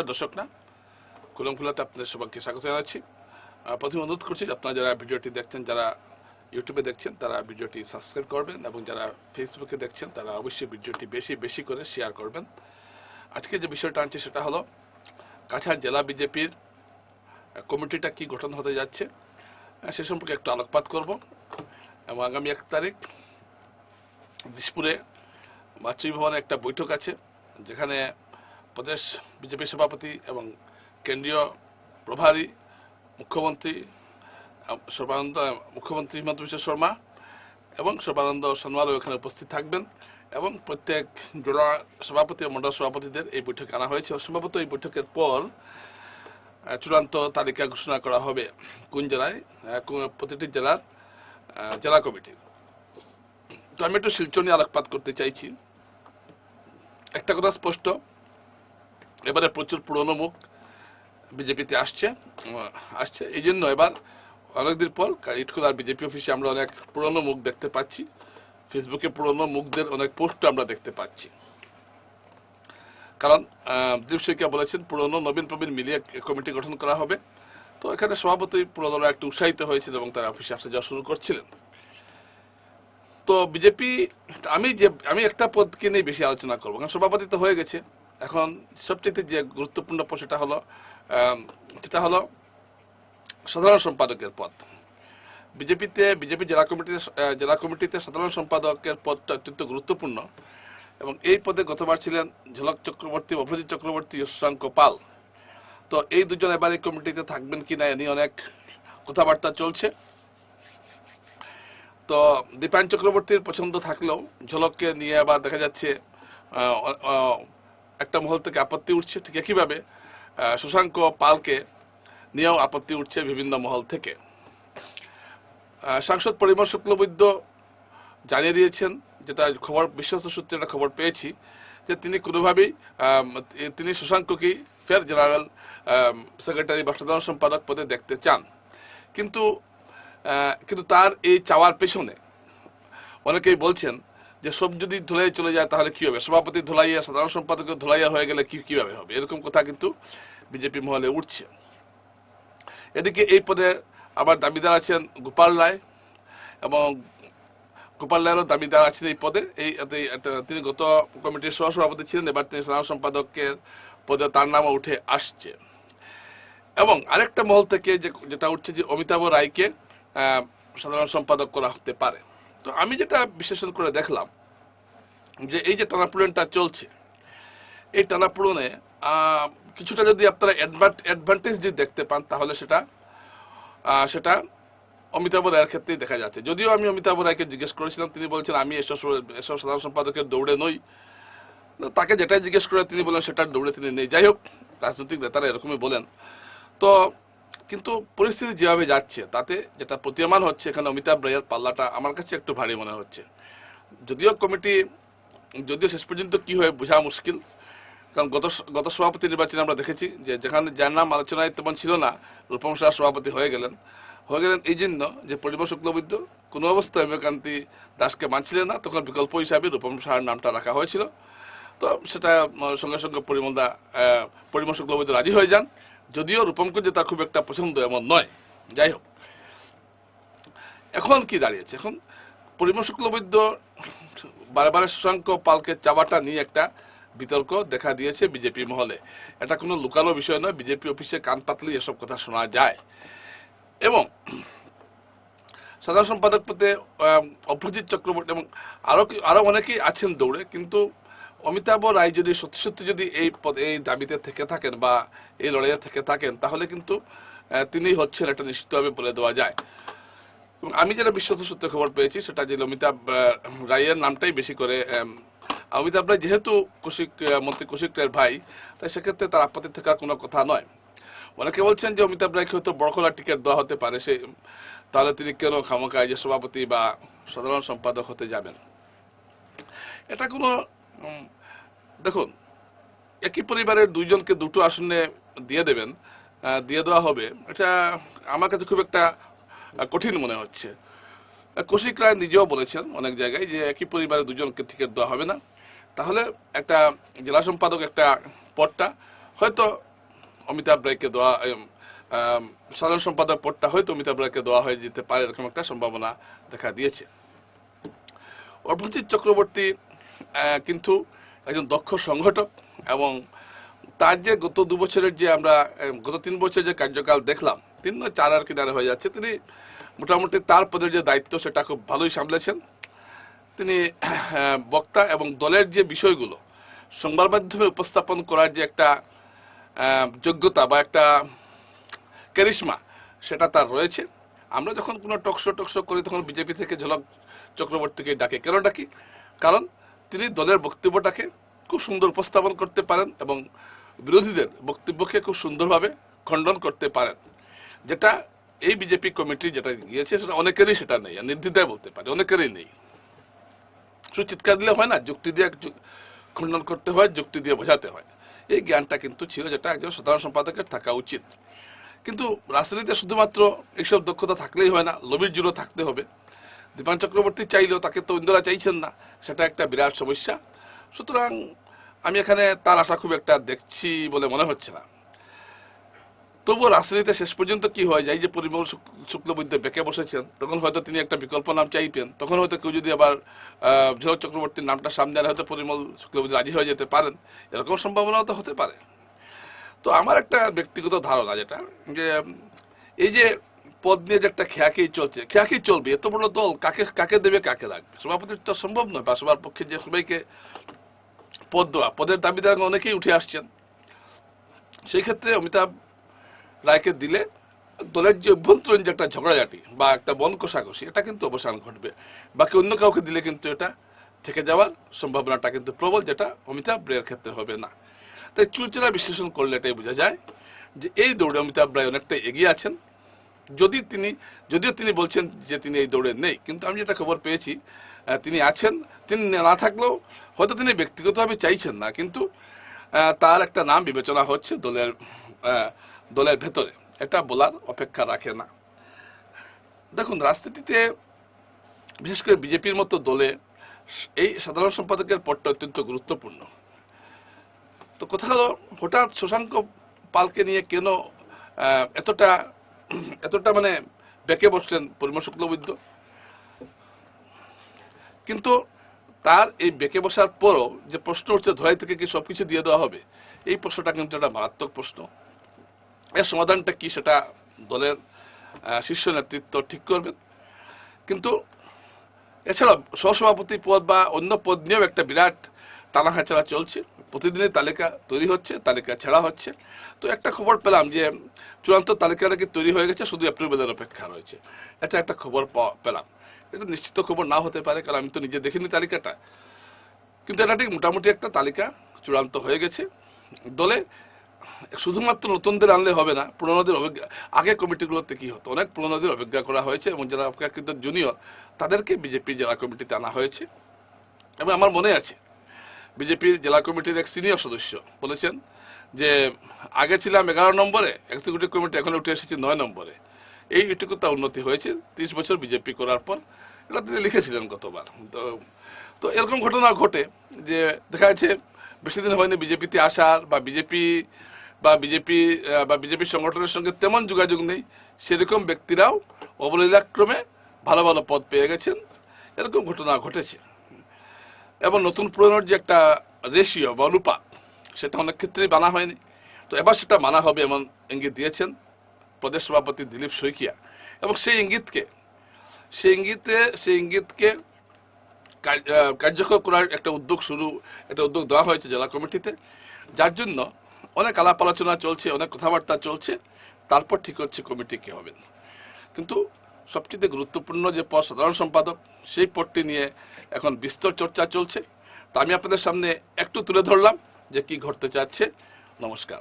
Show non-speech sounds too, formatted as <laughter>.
নমস্কার দর্শক না কুলমখুলাতে আপনাদের সবাইকে স্বাগত জানাচ্ছি। প্রথমে অনুরোধ করছি আপনারা যারা ভিডিওটি দেখছেন, যারা ইউটিউবে দেখছেন, তারা ভিডিওটি সাবস্ক্রাইব করবেন এবং যারা ফেসবুকে দেখছেন, তারা অবশ্যই ভিডিওটি বেশি বেশি করে শেয়ার করবেন। আজকে যে বিষয়টা আনছি সেটা হলো, কাছাড় জেলা বিজেপির কমিটিটা কি গঠন হতে যাচ্ছে সে সম্পর্কে একটু আলোকপাত করব এবং আগামী এক তারিখ দিসপুরে মাতৃভবনে একটা বৈঠক আছে, যেখানে প্রদেশ বিজেপি সভাপতি এবং কেন্দ্রীয় প্রভারী মুখ্যমন্ত্রী সর্বানন্দ মুখ্যমন্ত্রী হিমন্ত বিশ্ব শর্মা এবং সর্বানন্দ সোনোয়ালও এখানে উপস্থিত থাকবেন এবং প্রত্যেক জেলা সভাপতি ও মন্ডল সভাপতিদের এই বৈঠকে আনা হয়েছে। সম্ভবত এই বৈঠকের পর চূড়ান্ত তালিকা ঘোষণা করা হবে কোন জেলায় প্রতিটি জেলার জেলা কমিটি। তো আমি একটু শিলচর নিয়ে আলোকপাত করতে চাইছি। একটা কথা স্পষ্ট এবারে প্রচুর পুরনো মুখ বিজেপিতে আসছে আসছে। এই জন্য এবার অনেকদিন পর ইটখোলার বিজেপি অফিসে আমরা অনেক পুরনো মুখ দেখতে পাচ্ছি। ফেসবুকে পুরনো মুখদের অনেক পোস্ট আমরা দেখতে পাচ্ছি। কারণ দীপ শইকিয়া বলেছেন, পুরনো নবীন প্রবীণ মিলিয়ে কমিটি গঠন করা হবে। তো এখানে সভাপতি পুরনোরা একটু উৎসাহিত হয়েছিল এবং তারা অফিসে আসা যাওয়া শুরু করছিলেন। তো বিজেপি, আমি যে, আমি একটা পদকে নিয়ে বেশি আলোচনা করব, কারণ সভাপতি তো হয়ে গেছে। এখন সবচেয়ে যে গুরুত্বপূর্ণ পদ সেটা হলো সেটা হলো সাধারণ সম্পাদকের পদ বিজেপিতে, বিজেপি জেলা কমিটিতে জেলা কমিটিতে সাধারণ সম্পাদকের পদটা অত্যন্ত গুরুত্বপূর্ণ এবং এই পদে গতবার ছিলেন ঝলক চক্রবর্তী অভ্রজিৎ চক্রবর্তী ও শশাঙ্ক পাল। তো এই দুজন এবার এই কমিটিতে থাকবেন কি না এ নিয়ে অনেক কথাবার্তা চলছে। তো দীপায়ন চক্রবর্তীর পছন্দ থাকলেও ঝলককে নিয়ে আবার দেখা যাচ্ছে একটা মহল থেকে আপত্তি উঠছে, ঠিক একইভাবে শশাঙ্ক পালকে নিয়েও আপত্তি উঠছে বিভিন্ন মহল থেকে। সাংসদ পরিমল শুক্লবৈদ্য জানিয়ে দিয়েছেন, যেটা খবর, বিশ্বস্ত সূত্রে একটা খবর পেয়েছি, যে তিনি কোনোভাবেই তিনি শশাঙ্ককেই ফের জেনারেল সেক্রেটারি বা সাধারণ সম্পাদক পদে দেখতে চান। কিন্তু কিন্তু তার এই চাওয়ার পেছনে অনেকেই বলছেন যে সব যদি ধুলাই চলে যায়, তাহলে কি হবে? সভাপতি ধুলাইয়া, সাধারণ সম্পাদকের ধুলাইয়া হয়ে গেলে কি কীভাবে হবে? এরকম কথা কিন্তু বিজেপি মহলে উঠছে। এদিকে এই পদে আবার দাবিদার আছেন গোপাল রায় এবং গোপাল রায়েরও দাবিদার আছেন এই পদে। এই তিনি গত কমিটির সহসভাপতি ছিলেন, এবার তিনি সাধারণ সম্পাদকের পদে তার নামও উঠে আসছে। এবং আরেকটা মহল থেকে যেটা উঠছে যে অমিতাভ রায়কে সাধারণ সম্পাদক করা হতে পারে। তো আমি যেটা বিশ্লেষণ করে দেখলাম যে এই যে টানাপোড়েনটা চলছে, এই টানাপোড়নে কিছুটা যদি আপনারা অ্যাডভান্টেজ যদি দেখতে পান, তাহলে সেটা সেটা অমিতাভ রায়ের ক্ষেত্রেই দেখা যাচ্ছে। যদিও আমি অমিতাভ রায়কে জিজ্ঞেস করেছিলাম, তিনি বলছেন, আমি এসব এসব সাধারণ সম্পাদকের দৌড়ে নই। তাকে যেটাই জিজ্ঞেস করে, তিনি বলেন সেটার দৌড়ে তিনি নেই। যাই হোক, রাজনৈতিক নেতারা এরকমই বলেন। তো কিন্তু পরিস্থিতি যেভাবে যাচ্ছে, তাতে যেটা প্রতীয়মান হচ্ছে এখানে অমিতাভ রায়ের পাল্লাটা আমার কাছে একটু ভারী মনে হচ্ছে। যদিও কমিটি, যদিও শেষ পর্যন্ত কি হয় বোঝা মুশকিল, কারণ গত গত সভাপতি নির্বাচনে আমরা দেখেছি যে যেখানে যার নাম আলোচনায় তেমন ছিল না, রূপম শাহ সভাপতি হয়ে গেলেন। হয়ে গেলেন এই জন্য যে পরিবার শুক্লবৈদ্য কোনো অবস্থায় হেমকান্তি দাসকে মানছিলেন না, তখন বিকল্প হিসাবে রূপম শাহর নামটা রাখা হয়েছিল। তো সেটা সঙ্গে সঙ্গে পরিমলদা পরিমল শুক্লবৈদ্য রাজি হয়ে যান। যদিও রূপমকে যে তার খুব একটা পছন্দ এমন নয়। যাই হোক। এখন কি দাঁড়িয়েছে? এখন পরিমল শুক্লবৈদ্য বারে শশাঙ্ক পালকে চাওয়াটা নিয়ে একটা বিতর্ক দেখা দিয়েছে বিজেপি মহলে। এটা কোনো লুকানো বিষয় নয়, বিজেপি অফিসে কান পাতলেই এসব কথা শোনা যায়। এবং সাধারণ সম্পাদক পদে অভ্রজিৎ চক্রবর্তী এবং আরও আরও অনেকেই আছেন দৌড়ে, কিন্তু অমিতাভ রায় যদি সত্যি সত্যি যদি এই এই দাবিতে থেকে থাকেন বা এই লড়াইয়ে থেকে থাকেন, তাহলে কিন্তু তিনি হচ্ছেন এটা নিশ্চিতভাবে বলে দেওয়া যায়। এবং আমি যেটা বিশ্বস্ত সূত্রে খবর পেয়েছি, সেটা যে অমিতাভ রায়ের নামটাই বেশি করে অমিতাভ রায় যেহেতু কৌশিক মন্ত্রী কৌশিক রায়ের ভাই, তাই সেক্ষেত্রে তার আপত্তি থাকার কোনো কথা নয়। অনেকে বলছেন যে অমিতাভ রায়কে হয়তো বড়খোলা টিকিট দেওয়া হতে পারে, সে, তাহলে তিনি কেন খামোকায় যে সভাপতি বা সাধারণ সম্পাদক হতে যাবেন? এটা কোনো দেখুন, একই পরিবারের দুইজনকে দুটো আসনে দিয়ে দেবেন দিয়ে দেওয়া হবে, এটা আমার কাছে খুব একটা কঠিন মনে হচ্ছে। কৌশিক রায় নিজেও বলেছেন অনেক জায়গায় যে একই পরিবারের দুজনকে টিকিট দেওয়া হবে না। তাহলে একটা জেলা সম্পাদক একটা পদটা, হয়তো অমিতাভ রায়কে দেওয়া সাধারণ সম্পাদক পদটা হয়তো অমিতাভ রায়কে দেওয়া হয়ে যেতে পারে, এরকম একটা সম্ভাবনা দেখা দিয়েছে। অর্পণজিৎ চক্রবর্তী কিন্তু একজন দক্ষ সংগঠক এবং তার যে গত দু বছরের যে আমরা গত তিন বছর যে কার্যকাল দেখলাম, তিন চার আর কিনারে হয়ে যাচ্ছে, তিনি মোটামুটি তার পদের যে দায়িত্ব সেটা খুব ভালোই সামলেছেন। তিনি বক্তা এবং দলের যে বিষয়গুলো, সংবাদ মাধ্যমে উপস্থাপন করার যে একটা যোগ্যতা বা একটা ক্যারিশমা সেটা তার রয়েছে। আমরা যখন কোনো টকশো টকশো করি, তখন বিজেপি থেকে ঝলক চক্রবর্তীকে ডাকে। কেন ডাকি? কারণ তিনি দলের বক্তব্যটাকে খুব সুন্দর উপস্থাপন করতে পারেন এবং বিরোধীদের বক্তব্যকে খুব সুন্দরভাবে খণ্ডন করতে পারেন। যেটা এই বিজেপি কমিটি যেটা গিয়েছে, সেটা অনেকেরই সেটা নেই নির্দ্বিধায় বলতে পারে, অনেকেরই নেই। শুধু চিৎকার দিলে হয় না, যুক্তি দিয়ে খণ্ডন করতে হয়, যুক্তি দিয়ে বোঝাতে হয়। এই জ্ঞানটা কিন্তু ছিল যেটা একজন সাধারণ সম্পাদকের থাকা উচিত। কিন্তু রাজনীতিতে শুধুমাত্র এইসব দক্ষতা থাকলেই হয় না, লবির জুড়ে থাকতে হবে। দীপান চক্রবর্তী চাইলেও তাকে তো ইন্দিরা চাইছেন না সেটা একটা বিরাট সমস্যা। সুতরাং আমি এখানে তার আশা খুব একটা দেখছি বলে মনে হচ্ছে না। তবুও রাজনীতিতে শেষ পর্যন্ত কি হয় যায় যে পরিমল শুক- শুক্লবৈদ্য বেঁকে বসেছেন তখন হয়তো তিনি একটা বিকল্প নাম চাইতেন তখন হয়তো কেউ যদি আবার আহ, চক্রবর্তীর নামটা সামনে আনে হয়তো পরিমল শুক্লবৈদ্য রাজি হয়ে যেতে পারেন এরকম সম্ভাবনাও তো হতে পারে। তো আমার একটা ব্যক্তিগত ধারণা যেটা যে এই যে পদ নিয়ে যে একটা খেয়াকেই চলছে খেয়াকেই চলবে, এত বড় দল কাকে কাকে দেবে, কাকে রাখবে? সভাপতির তো সম্ভব নয় বা সবার পক্ষে যে সবাইকে পদ দেওয়া। পদের দাবিদার অনেকেই উঠে আসছেন। সেই ক্ষেত্রে অমিতাভ রায়কে দিলে দলের যে অভ্যন্তরীণ যে একটা ঝগড়াঝাটি বা একটা বন কষাকষি, এটা কিন্তু অবসান ঘটবে। বাকি অন্য কাউকে দিলে কিন্তু এটা থেকে যাওয়ার সম্ভাবনাটা কিন্তু প্রবল, যেটা অমিতাভ রায়ের ক্ষেত্রে হবে না। তাই চুলচেরা বিশ্লেষণ করলে এটাই বোঝা যায় যে এই দৌড়ে অমিতাভ রায় অনেকটা এগিয়ে আছেন। যদি তিনি, যদিও তিনি বলছেন যে তিনি এই দৌড়ে নেই, কিন্তু আমি যেটা খবর পেয়েছি তিনি আছেন, তিনি না থাকলেও হয়তো তিনি ব্যক্তিগতভাবে চাইছেন না, কিন্তু তার একটা নাম বিবেচনা হচ্ছে দলের দলের ভেতরে। এটা বলার অপেক্ষা রাখে না। দেখুন, রাজনীতিতে বিশেষ করে বিজেপির মতো দলে এই সাধারণ সম্পাদকের পদটা অত্যন্ত গুরুত্বপূর্ণ। তো কোথাও হঠাৎ শশাঙ্ক পালকে নিয়ে কেন এতটা <clears throat> এতটা মানে বেঁকে বসলেন পরিমল শুক্লবৈদ্য। কিন্তু তার এই বেঁকে বসার পরও যে প্রশ্ন উঠছে ধরাই থেকে কি সব কিছু দিয়ে দেওয়া হবে? এই প্রশ্নটা কিন্তু একটা মারাত্মক প্রশ্ন। এর সমাধানটা কি সেটা দলের শীর্ষ নেতৃত্ব ঠিক করবেন। কিন্তু এছাড়া সহসভাপতি পদ বা অন্য পদ নিয়েও একটা বিরাট টানা হেঁচড়া চলছে। প্রতিদিনই তালিকা তৈরি হচ্ছে, তালিকা ছেড়া হচ্ছে। তো একটা খবর পেলাম যে চূড়ান্ত তালিকা নাকি তৈরি হয়ে গেছে? শুধু অ্যাপ্রুভেলের অপেক্ষা রয়েছে। এটা একটা খবর পেলাম। এটা নিশ্চিত খবর না হতে পারে, কারণ আমি তো নিজে দেখিনি তালিকাটা। কিন্তু এটা ঠিক মোটামুটি একটা তালিকা, চূড়ান্ত হয়ে গেছে। দলে শুধুমাত্র নতুনদের আনলে হবে না, পুরোনোদের অভিজ্ঞা, আগে কমিটিগুলোতে কি হতো? অনেক পুরনোদের অভিজ্ঞা করা হয়েছে এবং যারা অপেক্ষাকৃত জুনিয়র, তাদেরকে বিজেপি জেলা কমিটিতে আনা হয়েছে। এবং আমার মনে আছে, বিজেপির জেলা কমিটির এক সিনিয়র সদস্য বলেছেন যে আগে ছিলাম এগারো নম্বরে এক্সিকিউটিভ কমিটি এখন উঠে এসেছি নয় নম্বরে। এই এটুকু তা উন্নতি হয়েছে, তিরিশ বছর বিজেপি করার পর। এটা তিনি লিখেছিলেন গতবার। তো তো এরকম ঘটনা ঘটে যে দেখা যাচ্ছে বেশি দিন হয়নি বিজেপিতে আসার বা বিজেপি বা বিজেপি বা বিজেপি সংগঠনের সঙ্গে তেমন যোগাযোগ নেই, সেরকম ব্যক্তিরাও অবলীলাক্রমে ভালো ভালো পদ পেয়ে গেছেন। এরকম ঘটনা ঘটেছে। এবং নতুন পুরনোর যে একটা রেশিও বা অনুপাত সেটা অনেক ক্ষেত্রেই মানা হয়নি। তো এবার সেটা মানা হবে এমন ইঙ্গিত দিয়েছেন প্রদেশ সভাপতি দিলীপ শইকিয়া। এবং সেই ইঙ্গিতকে, সেই ইঙ্গিতে, সেই ইঙ্গিতকে কার্যকর করার একটা উদ্যোগ শুরু, একটা উদ্যোগ দেওয়া হয়েছে জেলা কমিটিতে, যার জন্য অনেক আলাপ আলোচনা চলছে, অনেক কথাবার্তা চলছে, তারপর ঠিক হচ্ছে কমিটি কী হবেন। কিন্তু সবচেয়ে গুরুত্বপূর্ণ যে পদ সাধারণ সম্পাদক, সেই পদটি নিয়ে এখন বিস্তর চর্চা চলছে। তা আমি আপনাদের সামনে একটু তুলে ধরলাম। যে কি ঘটতে চাচ্ছে নমস্কার।